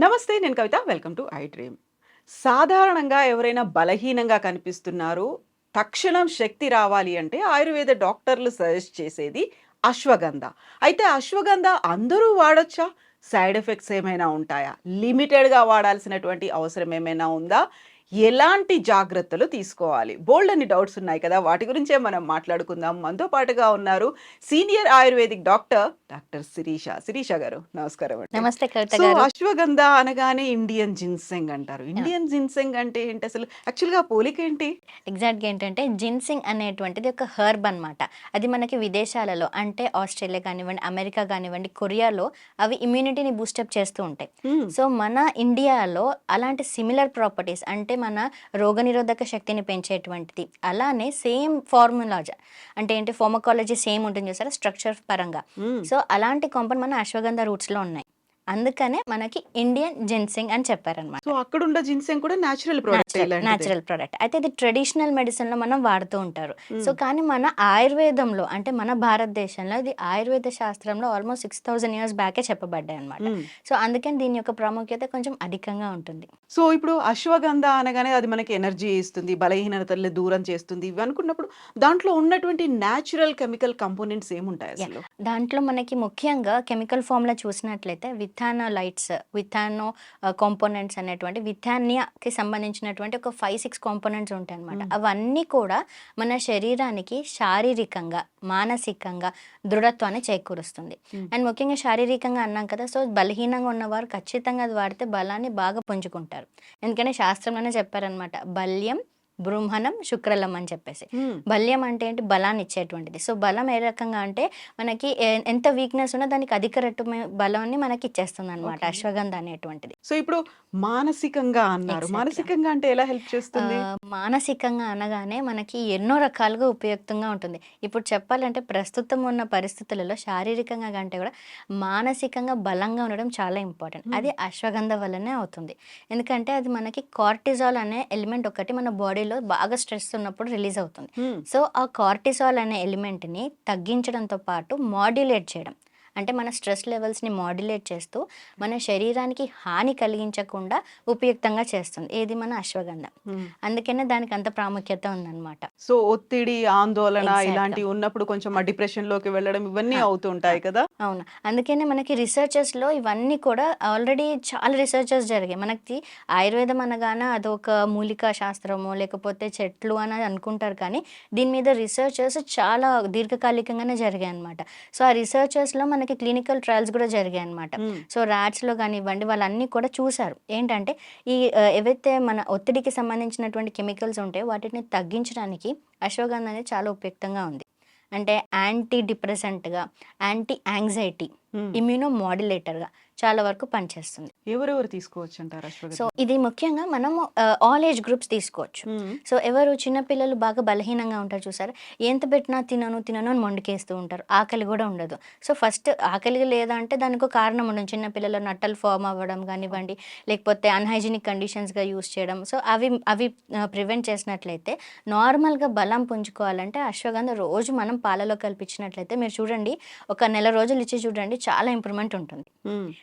నమస్తే నేను కవిత. Welcome to iDream. సాధారణంగా ఎవరైనా బలహీనంగా కనిపిస్తున్నారు తక్షణం శక్తి రావాలి అంటే ఆయుర్వేద డాక్టర్లు సజెస్ట్ చేసేది అశ్వగంధ. అయితే అశ్వగంధ అందరూ వాడొచ్చా? సైడ్ ఎఫెక్ట్స్ ఏమైనా ఉంటాయా? లిమిటెడ్గా వాడాల్సినటువంటి అవసరం ఏమైనా ఉందా? ఎలాంటి జాగ్రత్తలు తీసుకోవాలి? బోల్డ్ అని డౌట్స్ ఉన్నాయి కదా? వాటి గురించే మనం మాట్లాడుకుందాం. మనతో పాటుగా ఉన్నారు senior ayurvedic doctor doctor Shirisha. Shirisha గారు నమస్కారం నమస్తే సో అశ్వగంధ అనగానే ఇండియన్ జిన్సెంగ్ అంటారు. ఇండియన్ జిన్సెంగ్ అంటే ఏంటి అసలు? యాక్చువల్గా పోలిక ఏంటి? ఎగ్జాక్ట్గా ఏంటంటే జిన్సింగ్ అనేటువంటిది ఒక హర్బ్ అన్నమాట. అది మనకి విదేశాలలో అంటే ఆస్ట్రేలియా కానివ్వండి అమెరికా కానివ్వండి కొరియాలో అవి ఇమ్యూనిటీని బూస్టప్ చేస్తూ ఉంటాయి. సో మన ఇండియాలో అలాంటి సిమిలర్ ప్రాపర్టీస్ అంటే మన రోగనిరోధక శక్తిని పెంచేటువంటిది అలానే సేమ్ ఫార్ములా అంటే ఏంటి ఫార్మకాలజీ సేమ్ ఉంటుంది చూసారా స్ట్రక్చర్ పరంగా. మ్మ్. సో అలాంటి కాంపౌండ్ మన అశ్వగంధ రూట్స్లో లో ఉన్నాయి. అందుకనే మనకి ఇండియన్ జిన్సింగ్ అని చెప్పారనమాట. సో అక్కడ ఉన్న జిన్సెంగ్ కూడా న్యాచురల్ ప్రోడక్ట్ ప్రోడక్ట్ అయితే ఇది ట్రెడిషనల్ మెడిసిన్లో మనం వాడుతూ ఉంటారు. సో కానీ మన ఆయుర్వేదంలో అంటే మన భారతదేశంలో ఇది ఆయుర్వేద శాస్త్రంలో ఆల్మోస్ట్ సిక్స్ థౌసండ్ ఇయర్స్ బ్యాకే చెప్పబడ్డాయి అనమాట సో అందుకని దీని యొక్క ప్రాముఖ్యత కొంచెం అధికంగా ఉంటుంది. సో ఇప్పుడు అశ్వగంధ అనగానే అది మనకి ఎనర్జీ ఇస్తుంది బలహీనతల్ని దూరం చేస్తుంది. ఇవి అనుకున్నప్పుడు దాంట్లో ఉన్నటువంటి న్యాచురల్ కెమికల్ కంపోనెంట్స్ ఏముంటాయి అసలు? దాంట్లో మనకి ముఖ్యంగా కెమికల్ ఫామ్లో చూసినట్లయితే విథానోలైట్స్ విథానో కాంపోనెంట్స్ అనేటువంటి విథానియాకి సంబంధించినటువంటి ఒక ఫైవ్ సిక్స్ కాంపోనెంట్స్ ఉంటాయి అనమాట. అవన్నీ కూడా మన శరీరానికి శారీరకంగా మానసికంగా దృఢత్వాన్ని చేకూరుస్తుంది. అండ్ ముఖ్యంగా శారీరకంగా అన్నాం కదా సో బలహీనంగా ఉన్నవారు ఖచ్చితంగా అది వాడితే బలాన్ని బాగా పుంజుకుంటారు ఎందుకంటే శాస్త్రంలోనే చెప్పారనమాట బల్యం బృంహణం శుక్రలం అని చెప్పేసి. బల్యం అంటే ఏంటి? బలాన్ని ఇచ్చేటువంటిది. సో బలం ఏ రకంగా అంటే మనకి ఎంత వీక్నెస్ ఉన్నా దానికి అధిక రెట్టు బలాన్ని మనకి ఇచ్చేస్తుంది అనమాట. అశ్వగంధ అనేటువంటిది. సో ఇప్పుడు మానసికంగా అన్నారు. మానసికంగా అంటే ఎలా హెల్ప్ చేస్తుంది? మానసికంగా అనగానే మనకి ఎన్నో రకాలుగా ఉపయుక్తంగా ఉంటుంది. ఇప్పుడు చెప్పాలంటే ప్రస్తుతం ఉన్న పరిస్థితులలో శారీరకంగా కంటే కూడా మానసికంగా బలంగా ఉండడం చాలా ఇంపార్టెంట్. అది అశ్వగంధ వల్లనే అవుతుంది. ఎందుకంటే అది మనకి కార్టిజాల్ అనే ఎలిమెంట్ ఒకటి మన బాడీలో బాగా స్ట్రెస్ ఉన్నప్పుడు రిలీజ్ అవుతుంది. సో ఆ కార్టిసాల్ అనే ఎలిమెంట్ని తగ్గించడంతో పాటు మాడ్యులేట్ చేయడం అంటే మన స్ట్రెస్ లెవెల్స్ని మాడ్యులేట్ చేస్తూ మన శరీరానికి హాని కలిగించకుండా ఉపయుక్తంగా చేస్తుంది. ఏది మన అశ్వగంధ. అందుకనే దానికి అంత ప్రాముఖ్యత ఉందన్నమాట. సో ఒత్తిడి ఆందోళన. ఇలాంటివి ఉన్నప్పుడు కొంచెం ఆ డిప్రెషన్లోకి వెళ్ళడం ఇవన్నీ అవుతుంటాయి కదా? అవును. అందుకనే మనకి రీసెర్చెస్లో ఇవన్నీ కూడా ఆల్రెడీ చాలా రీసెర్చెస్ జరిగాయి. మనకి ఆయుర్వేదం అనగానే అదొక మూలికా శాస్త్రము లేకపోతే చెట్లు అని అనుకుంటారు కానీ దీని మీద రీసెర్చెస్ చాలా దీర్ఘకాలికంగానే జరిగాయి అనమాట సో ఆ రీసెర్చెస్లో మనకి క్లినికల్ ట్రయల్స్ కూడా జరిగాయి అనమాట. సో ర్యాట్స్లో కానివ్వండి వాళ్ళన్నీ కూడా చూశారు ఏంటంటే ఈ ఏవైతే మన ఒత్తిడికి సంబంధించినటువంటి కెమికల్స్ ఉంటాయో వాటిని తగ్గించడానికి అశ్వగంధ అనేది చాలా ఉపయుక్తంగా ఉంది అంటే యాంటీ డిప్రెసెంట్గా యాంటీ యాంగ్జైటీ. ఇమ్యూనో మాడ్యులేటర్గా చాలా వరకు పనిచేస్తుంది. ఎవరెవరు తీసుకోవచ్చు అంటారు సో ఇది ముఖ్యంగా మనము ఆల్ ఏజ్ గ్రూప్స్ తీసుకోవచ్చు. మ్మ్. సో ఎవరు చిన్నపిల్లలు బాగా బలహీనంగా ఉంటారు చూసారు? ఎంత పెట్టినా తినను తినను అని మొండికేస్తూ ఉంటారు. ఆకలి కూడా ఉండదు. సో ఫస్ట్ ఆకలి లేదా అంటే దానికి ఒక కారణం ఉండదు. చిన్నపిల్లలు నట్టలు ఫామ్ అవ్వడం కానివ్వండి లేకపోతే అన్హైజీనిక్ కండిషన్స్గా యూస్ చేయడం. సో అవి అవి ప్రివెంట్ చేసినట్లయితే నార్మల్గా బలం పుంజుకోవాలంటే అశ్వగంధ రోజు మనం పాలలో కల్పించినట్లయితే మీరు చూడండి ఒక నెల రోజులు ఇచ్చి చూడండి చాలా ఇంప్రూవ్మెంట్ ఉంటుంది.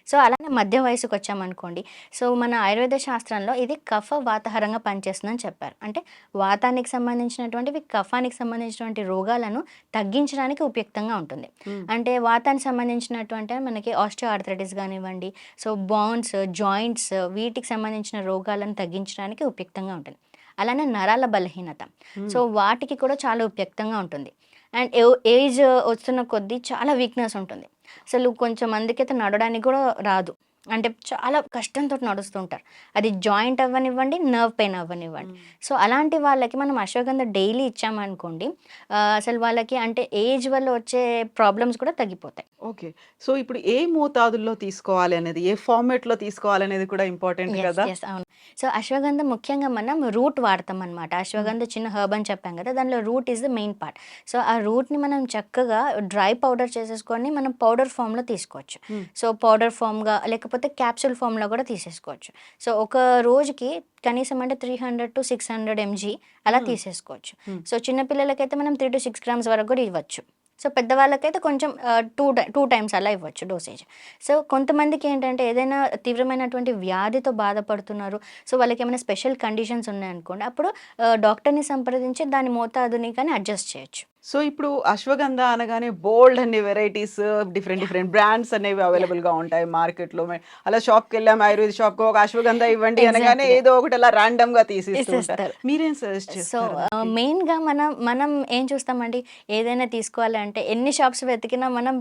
సో అలానే మధ్య వయసుకు వచ్చామనుకోండి సో మన ఆయుర్వేద శాస్త్రంలో ఇది కఫ వాతాహారంగా పనిచేస్తుందని చెప్పారు. అంటే వాతానికి సంబంధించినటువంటివి కఫానికి సంబంధించినటువంటి రోగాలను తగ్గించడానికి ఉపయుక్తంగా ఉంటుంది. అంటే వాతానికి సంబంధించినటువంటి మనకి ఆస్టియో ఆర్థరైటిస్ కానివ్వండి సో బోన్స్ జాయింట్స్ వీటికి సంబంధించిన రోగాలను తగ్గించడానికి ఉపయుక్తంగా ఉంటుంది. అలానే నరాల బలహీనత. సో వాటికి కూడా చాలా ఉపయుక్తంగా ఉంటుంది. అండ్ ఏజ్ వస్తున్న కొద్దీ చాలా వీక్నెస్ ఉంటుంది. అసలు కొంచెం మందికి అయితే నడవడానికి కూడా రాదు. అంటే చాలా కష్టంతో నడుస్తుంటారు. అది జాయింట్ అవ్వనివ్వండి నర్వ్ పెయిన్ అవ్వనివ్వండి. సో అలాంటి వాళ్ళకి మనం అశ్వగంధ డైలీ ఇచ్చామనుకోండి అసలు వాళ్ళకి అంటే ఏజ్ వల్ల వచ్చే ప్రాబ్లమ్స్ కూడా తగ్గిపోతాయి. ఓకే. సో ఇప్పుడు ఏ మోతాదుల్లో తీసుకోవాలి అనేది ఏ ఫార్మేట్లో తీసుకోవాలి అనేది కూడా ఇంపార్టెంట్ కదా? అవును. సో అశ్వగంధ ముఖ్యంగా మనం రూట్ వాడతాం అనమాట అశ్వగంధ చిన్న హర్బ్ అని చెప్పాం కదా దానిలో root is the main part. So ఆ రూట్ని మనం చక్కగా డ్రై పౌడర్ చేసేసుకొని మనం పౌడర్ ఫామ్లో తీసుకోవచ్చు. సో పౌడర్ ఫామ్గా లేకపోతే క్యాప్సూల్ ఫామ్లో కూడా తీసేసుకోవచ్చు. సో ఒక రోజుకి కనీసం అంటే three hundred to six hundred mg అలా Hmm. తీసేసుకోవచ్చు. Hmm. సో చిన్నపిల్లలకైతే మనం త్రీ టు సిక్స్ గ్రామ్స్ వరకు కూడా ఇవ్వచ్చు. సో పెద్దవాళ్ళకైతే కొంచెం టూ టూ టైమ్స్ అలా ఇవ్వచ్చు డోసేజ్ సో కొంతమందికి ఏంటంటే ఏదైనా తీవ్రమైనటువంటి వ్యాధితో బాధపడుతున్నారు. సో వాళ్ళకి ఏమైనా స్పెషల్ కండిషన్స్ ఉన్నాయనుకోండి అప్పుడు డాక్టర్ని సంప్రదించి దాని మోతాదుని కానీ అడ్జస్ట్ చేయొచ్చు. సో ఇప్పుడు అశ్వగంధ అనగానే బోల్డ్ అన్ని వెరైటీస్ డిఫరెంట్ డిఫరెంట్ బ్రాండ్స్ అనేవి అవైలబుల్గా ఉంటాయి మార్కెట్లో అలా షాప్కి వెళ్ళాం ఆయుర్వేద షాప్ ఒక అశ్వగంధ ఇవ్వండి అనగానే. ఏదో ఒకటి అలా ర్యాండమ్గా తీసేస్తారు. మీరేం సజెస్ట్ సో చేస్తారు మెయిన్గా మనం మనం ఏం చూస్తామండి? ఏదైనా తీసుకోవాలి అంటే ఎన్ని షాప్స్ వెతికినా మనం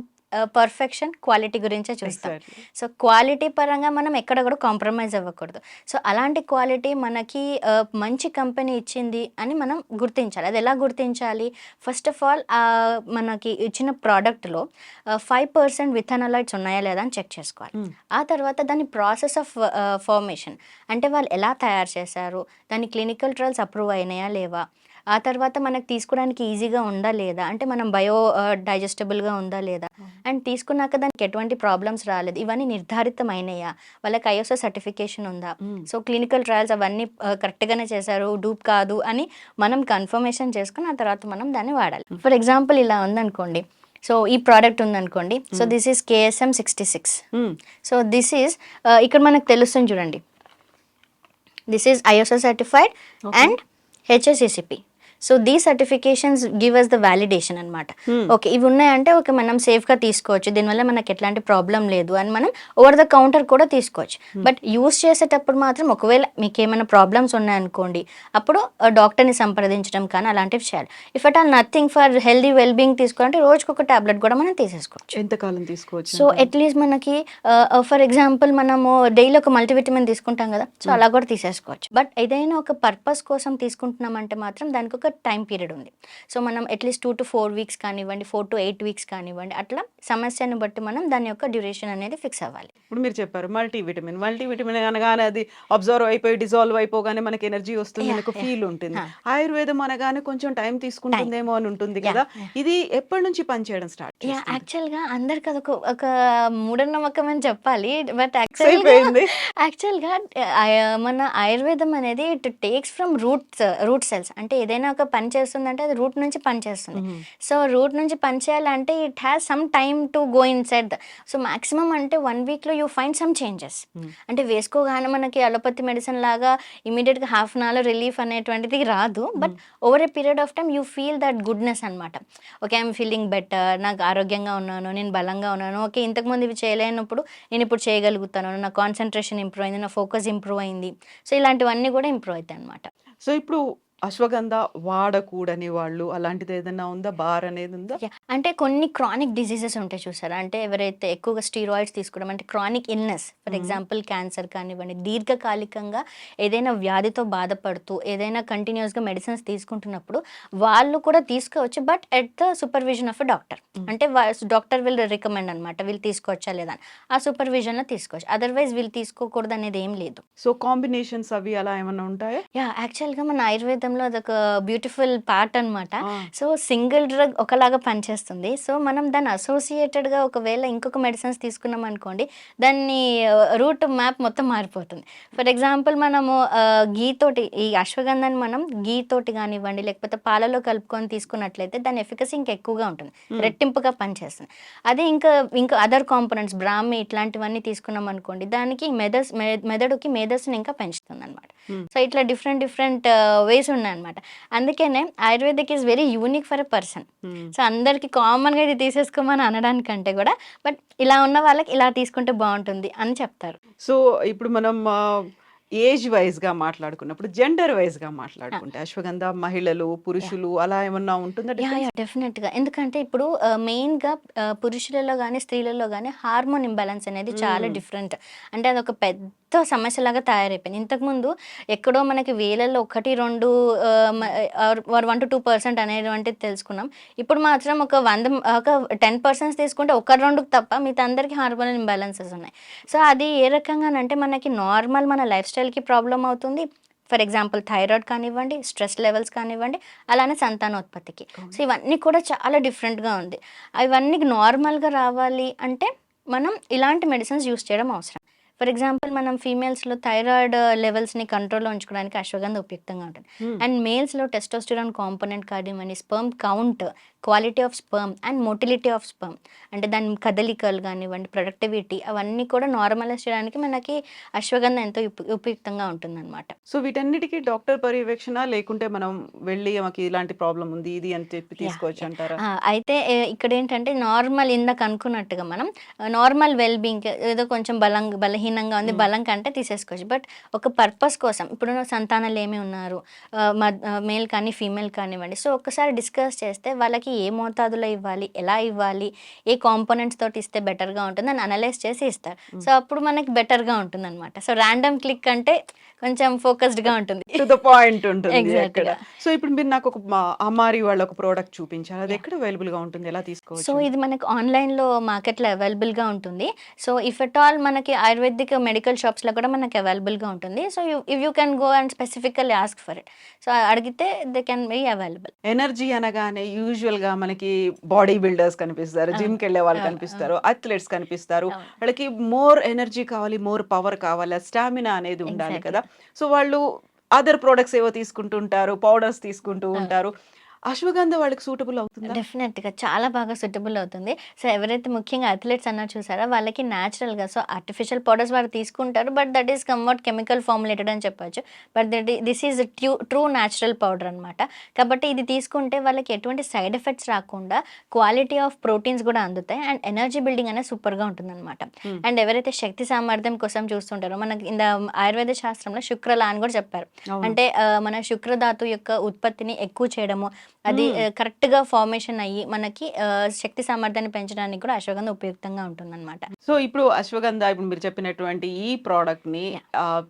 పర్ఫెక్షన్ క్వాలిటీ గురించే చూస్తాం. సో క్వాలిటీ పరంగా మనం ఎక్కడ కూడా కాంప్రమైజ్ అవ్వకూడదు. సో అలాంటి క్వాలిటీ మనకి మంచి కంపెనీ ఇచ్చింది అని మనం గుర్తించాలి. అది ఎలా గుర్తించాలి? ఫస్ట్ ఆఫ్ ఆల్ మనకి ఇచ్చిన ప్రోడక్ట్లో ఫైవ్ పర్సెంట్ విథానలైట్స్ ఉన్నాయా లేదా అని చెక్ చేసుకోవాలి. Mm. ఆ తర్వాత దాని ప్రాసెస్ ఆఫ్ ఫార్మేషన్ అంటే వాళ్ళు ఎలా తయారు చేశారు? దాని క్లినికల్ ట్రయల్స్ అప్రూవ్ అయినాయా లేవా? ఆ తర్వాత మనకు తీసుకోవడానికి ఈజీగా ఉందా లేదా? అంటే మనం బయో డైజెస్టబుల్గా ఉందా లేదా? అండ్ తీసుకున్నాక దానికి ఎటువంటి ప్రాబ్లమ్స్ రాలేదు. ఇవన్నీ నిర్ధారితమైనయా? వాళ్ళకి ఐఎస్ఓ సర్టిఫికేషన్ ఉందా. సో క్లినికల్ ట్రయల్స్ అవన్నీ కరెక్ట్గానే చేశారు డూప్ కాదు అని మనం కన్ఫర్మేషన్ చేసుకుని ఆ తర్వాత మనం దాన్ని వాడాలి. ఫర్ ఎగ్జాంపుల్ ఇలా ఉందనుకోండి. సో ఈ ప్రోడక్ట్ ఉందనుకోండి. So this is KSM sixty six. So this is ఇక్కడ మనకు తెలుస్తుంది చూడండి. This is ISO certified and HACCP so the certifications give us the validation అనమాట Hmm. ఓకే ఇవి ఉన్నాయంటే ఓకే మనం సేఫ్గా తీసుకోవచ్చు. దీనివల్ల మనకి ఎట్లాంటి ప్రాబ్లం లేదు అని మనం ఓవర్ ద కౌంటర్ కూడా తీసుకోవచ్చు. బట్ యూస్ చేసేటప్పుడు మాత్రం ఒకవేళ మీకు ఏమైనా ప్రాబ్లమ్స్ ఉన్నాయనుకోండి అప్పుడు డాక్టర్ని సంప్రదించడం కానీ అలాంటివి చేయాలి. If at all nothing for healthy well being తీసుకోవాలంటే రోజుకొక ఒక టాబ్లెట్ కూడా మనం తీసేసుకోవచ్చు. ఎంతకాలం తీసుకోవచ్చు? సో అట్లీస్ట్ మనకి ఫర్ ఎగ్జాంపుల్ మనము డైలీ ఒక మల్టీవిటమిన్ తీసుకుంటాం కదా సో అలా కూడా తీసేసుకోవచ్చు. బట్ ఏదైనా ఒక పర్పస్ కోసం తీసుకుంటున్నామంటే మాత్రం దానికి ఒక టైం పీరియడ్ ఉంది సో మనం at least two to four weeks కానివ్వండి ఫోర్ టు ఎయిట్ వీక్స్ కానివ్వండి అట్లా సమస్యను బట్టి మనం దాని యొక్క డ్యూరేషన్ అనేది ఫిక్స్ అవ్వాలి ఇప్పుడు మీరు చెప్పారు మల్టీ విటమిన్ మల్టీ విటమిన్ అనగానే అది అబ్జర్వ్ అయిపోయి డిజాల్వ్ అయిపోగానే మనకి ఎనర్జీ వస్తుంది మనకు. ఫీల్ ఉంటుంది. ఆయుర్వేదం అనగానే కొంచెం టైం తీసుకుంటుందేమో అని ఉంటుంది కదా. ఇది ఎప్పటి నుంచి పనిచేయడం స్టార్ట్ యా యాక్చువల్గా అందరికి అదొక ఒక మూఢనమ్మకం అని చెప్పాలి బట్. యాక్చువల్గా యాక్చువల్గా మన ఆయుర్వేదం అనేది it takes from root root cells అంటే ఏదైనా ఒక పని చేస్తుందంటే అది రూట్ నుంచి పని చేస్తుంది. సో రూట్ నుంచి పని చేయాలంటే it has some time to go in set so maximum అంటే వన్ వీక్లో యూ ఫైండ్ సమ్ చేంజెస్ అంటే వేసుకోగానే మనకి అలోపతి మెడిసిన్ లాగా ఇమీడియట్గా హాఫ్ అన్ అవర్ రిలీఫ్ అనేటువంటిది రాదు. But over a period of time you feel that goodness అనమాట ఓకే ఐఎమ్ ఫీలింగ్ బెటర్ నాకు ఆరోగ్యంగా ఉన్నాను నేను బలంగా ఉన్నాను. ఓకే ఇంతకుముందు ఇవి చేయలేనప్పుడు నేను ఇప్పుడు చేయగలుగుతాను. నా కాన్సన్ట్రేషన్ ఇంప్రూవ్ అయింది నా ఫోకస్ ఇంప్రూవ్ అయింది. సో ఇలాంటివన్నీ కూడా ఇంప్రూవ్ అవుతాయి అనమాట సో ఇప్పుడు అశ్వగంధ వాడకూడని వాళ్ళు అలాంటిది ఏదైనా ఉందా? బార్ అనేది ఉందా. అంటే కొన్ని క్రానిక్ డిసీజెస్ ఉంటాయి చూసారా? అంటే ఎవరైతే ఎక్కువగా స్టీరాయిడ్స్ తీసుకోవడం అంటే chronic illness for example cancer కానివ్వండి దీర్ఘకాలికంగా ఏదైనా వ్యాధితో బాధపడుతూ ఏదైనా కంటిన్యూస్గా మెడిసిన్స్ తీసుకుంటున్నప్పుడు వాళ్ళు కూడా తీసుకోవచ్చు but at the supervision of doctor అంటే డాక్టర్ విల్ రికమెండ్ అనమాట వీళ్ళు తీసుకోవచ్చా లేదా ఆ సూపర్విజన్లో తీసుకోవచ్చు. అదర్వైజ్ వీళ్ళు తీసుకోకూడదు అనేది ఏం లేదు. సో కాంబినేషన్స్ అవి అలా ఏమన్నా ఉంటాయా? యా యాక్చువల్గా మన ఆయుర్వేదంలో అదొక బ్యూటిఫుల్ పార్ట్ అనమాట. సో సింగిల్ డ్రగ్ ఒకలాగా పనిచేస్తుంది. సో మనం దాన్ని అసోసియేటెడ్గా ఒకవేళ ఇంకొక మెడిసిన్స్ తీసుకున్నాం అనుకోండి దాన్ని రూట్ మ్యాప్ మొత్తం మారిపోతుంది. ఫర్ ఎగ్జాంపుల్ మనము ఆ, ఘీ తోటి ఈ అశ్వగంధాన్ని మనం ఘీ తోటి కానివ్వండి లేకపోతే పాలలో కలుపుకొని తీసుకున్నట్లయితే దాని ఎఫికసీ ఇంకా ఎక్కువగా ఉంటుంది. రెట్టింపుగా పనిచేస్తుంది. అదే ఇంకా ఇంకా అదర్ కాంపోనెంట్స్ బ్రాహ్మి ఇట్లాంటివన్నీ తీసుకున్నాం అనుకోండి దానికి మెదస్ మెదడుకి మేధస్సుని ఇంకా పెంచుతుంది అనమాట. సో ఇట్లా డిఫరెంట్ డిఫరెంట్ వేస్ ఉన్నాయన్నమాట. అందుకనే ayurvedic is very unique for a person. Hmm. So అందరికి కామన్గా ఇది తీసేసుకోమని అనడానికంటే కూడా బట్ ఇలా ఉన్న వాళ్ళకి ఇలా తీసుకుంటే బాగుంటుంది అని చెప్తారు. సో ఇప్పుడు మనం ఏజ్ వైజ్గా మాట్లాడుకున్నప్పుడు జెండర్ వైజ్గా మాట్లాడుకుంటే అశ్వగంధ మహిళలు పురుషులు అలా ఏమన్నా ఉంటుందా డెఫినెట్గా ఎందుకంటే ఇప్పుడు మెయిన్గా పురుషులలో కానీ స్త్రీలలో కానీ హార్మోన్ ఇంబ్యాలెన్స్ అనేది చాలా Hmm. డిఫరెంట్ అంటే అదొక పెద్ద సమస్యలాగా తయారైపోయింది. ఇంతకుముందు ఎక్కడో మనకి వేలలో ఒకటి రెండు వన్ టు టూ పర్సెంట్ అనేటువంటిది తెలుసుకున్నాం. ఇప్పుడు మాత్రం ఒక వంద ఒక టెన్ పర్సెంట్స్ తీసుకుంటే ఒక రెండు తప్ప మిగతా అందరికీ హార్మోన్ ఇంబ్యాలెన్సెస్ ఉన్నాయి. సో అది ఏ రకంగా అంటే మనకి నార్మల్ మన లైఫ్ స్టైల్కి ప్రాబ్లం అవుతుంది. ఫర్ ఎగ్జాంపుల్ థైరాయిడ్ కానివ్వండి స్ట్రెస్ లెవెల్స్ కానివ్వండి అలానే సంతానోత్పత్తికి. సో ఇవన్నీ కూడా చాలా డిఫరెంట్గా ఉంది. ఇవన్నీ నార్మల్గా రావాలి అంటే మనం ఇలాంటి మెడిసిన్స్ యూస్ చేయడం అవసరం. ఫర్ ఎగ్జాంపుల్ మనం ఫీమేల్స్లో థైరాయిడ్ లెవెల్స్ని కంట్రోల్లో ఉంచుకోవడానికి అశ్వగంధ ఉపయుక్తంగా ఉంటుంది. అండ్ మేల్స్లో టెస్టోస్టిరాన్ కాంపోనెంట్ కానివ్వండి sperm count quality of sperm and motility of sperm అంటే దాని కదలికలు కానివ్వండి ప్రొడక్టివిటీ అవన్నీ కూడా నార్మలైజ్ చేయడానికి మనకి అశ్వగంధ ఎంతో ఉప- ఉపయుక్తంగా ఉంటుందన్నమాట. సో వీటన్నిటికీ డాక్టర్ పర్యవేక్షణ లేకుంటే మనం వెళ్ళి మాకు ఇలాంటి ప్రాబ్లం ఉంది ఇది అని చెప్పి తీసుకోవచ్చు అంటారా? అయితే ఇక్కడ ఏంటంటే నార్మల్ ఇందాక అనుకున్నట్టుగా మనం నార్మల్ వెల్ బీయింగ్ ఏదో కొంచెం బలం బలహీనంగా ఉంది బలం కంటే తీసేసుకోవచ్చు. బట్ ఒక పర్పస్ కోసం ఇప్పుడు సంతానాలు ఏమి ఉన్నారు? మేల్ కానీ ఫీమేల్ కానివ్వండి. సో ఒక్కసారి డిస్కస్ చేస్తే వాళ్ళకి ఏ మోతాదులో ఇవ్వాలి ఎలా ఇవ్వాలి ఏ కాంపోనెంట్స్ తోటి ఇస్తే బెటర్గా ఉంటుంది అని అనలైజ్ చేసి ఇస్తారు. సో అప్పుడు మనకి బెటర్గా ఉంటుంది అనమాట సో ర్యాండమ్ క్లిక్ అంటే కొంచెం ఫోకస్డ్గా ఉంటుంది. టు ద పాయింట్ ఉంటుంది. సో ఇప్పుడు మీరు నాకు ఒక అమ్మారి వాళ్ళ ఒక ప్రోడక్ట్ చూపించారు. అది ఎక్కడ అవైలబుల్గా ఉంటుంది? ఎలా సో తీసుకోవచ్చు ఇది మనకు ఆన్లైన్లో మార్కెట్లో అవైలబుల్గా ఉంటుంది. సో ఇఫ్ ఎట్ ఆల్ మనకి ఆయుర్వేదిక్ మెడికల్ షాప్స్లో కూడా మనకి అవైలబుల్గా ఉంటుంది. So you if you can go and specifically ask for it. So అడిగితే they can be available. Energy అనగానే యూజువల్గా మనకి బాడీ బిల్డర్స్ కనిపిస్తారు జిమ్కి వెళ్ళే వాళ్ళు కనిపిస్తారు అథ్లెట్స్ కనిపిస్తారు. వాళ్ళకి మోర్ ఎనర్జీ కావాలి మోర్ పవర్ కావాలి స్టామినా అనేది ఉండాలి. కదా. సో వాళ్ళు అదర్ ప్రొడక్ట్స్ ఏవో తీసుకుంటూ ఉంటారు పౌడర్స్ తీసుకుంటూ ఉంటారు. అశ్వగంధ వాళ్ళకి సూటబుల్ అవుతుందా? డెఫినెట్గా చాలా బాగా సూటబుల్ అవుతుంది. సో ఎవరైతే ముఖ్యంగా అథ్లెట్స్ అన్నారు చూసారా వాళ్ళకి న్యాచురల్గా సో ఆర్టిఫిషియల్ పౌడర్స్ వారు తీసుకుంటారు but that is somewhat chemical formulated అని చెప్పొచ్చు. But that this is true true natural powder అనమాట కాబట్టి ఇది తీసుకుంటే వాళ్ళకి ఎటువంటి సైడ్ ఎఫెక్ట్స్ రాకుండా క్వాలిటీ ఆఫ్ ప్రోటీన్స్ కూడా అందుతాయి అండ్ ఎనర్జీ బిల్డింగ్ అనేది సూపర్గా ఉంటుందన్నమాట. Hmm. అండ్ ఎవరైతే శక్తి సామర్థ్యం కోసం చూస్తుంటారో మనకి ఇంద ఆయుర్వేద శాస్త్రంలో శుక్రల అని కూడా చెప్పారు. అంటే మన శుక్రధాతు యొక్క ఉత్పత్తిని ఎక్కువ చేయడము అది మ్మ్. ఆ, కరెక్ట్గా ఫార్మేషన్ అయ్యి మనకి శక్తి సామర్థ్యాన్ని పెంచడానికి కూడా అశ్వగంధ ఉపయుక్తంగా ఉంటుందన్నమాట. సో ఇప్పుడు అశ్వగంధ ఇప్పుడు మీరు చెప్పినటువంటి ఈ ప్రోడక్ట్ని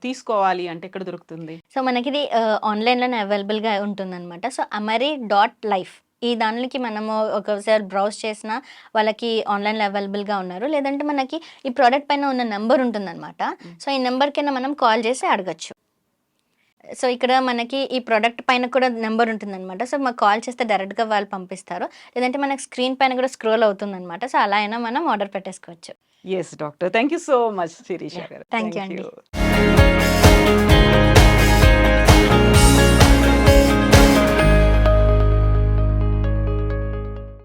తీసుకోవాలి అంటే ఎక్కడ దొరుకుతుంది? సో మనకి ఇది ఆ, ఆన్లైన్లోనే అవైలబుల్గా ఉంటుందన్నమాట. సో అమరీ డాట్ లైఫ్ ఈ దానికి మనము ఒకసారి బ్రౌజ్ చేసిన వాళ్ళకి ఆన్లైన్లో అవైలబుల్గా ఉన్నారు. లేదంటే మనకి ఈ ప్రోడక్ట్ పైన ఉన్న నెంబర్ ఉంటుందన్నమాట. సో ఈ నెంబర్ కింద మనం కాల్ చేసి అడగచ్చు. సో ఇక్కడ మనకి ఈ ప్రోడక్ట్ పైన కూడా నెంబర్ ఉంటుందన్నమాట. సో మాకు కాల్ చేస్తే డైరెక్ట్గా వాళ్ళు పంపిస్తారు. లేదంటే మనకి స్క్రీన్ పైన కూడా స్క్రోల్ అవుతుందన్నమాట. సో అలా అయినా మనం ఆర్డర్ పెట్టేసుకోవచ్చు. Yes doctor thank you so much Shirisha గారు. You Thank అండి.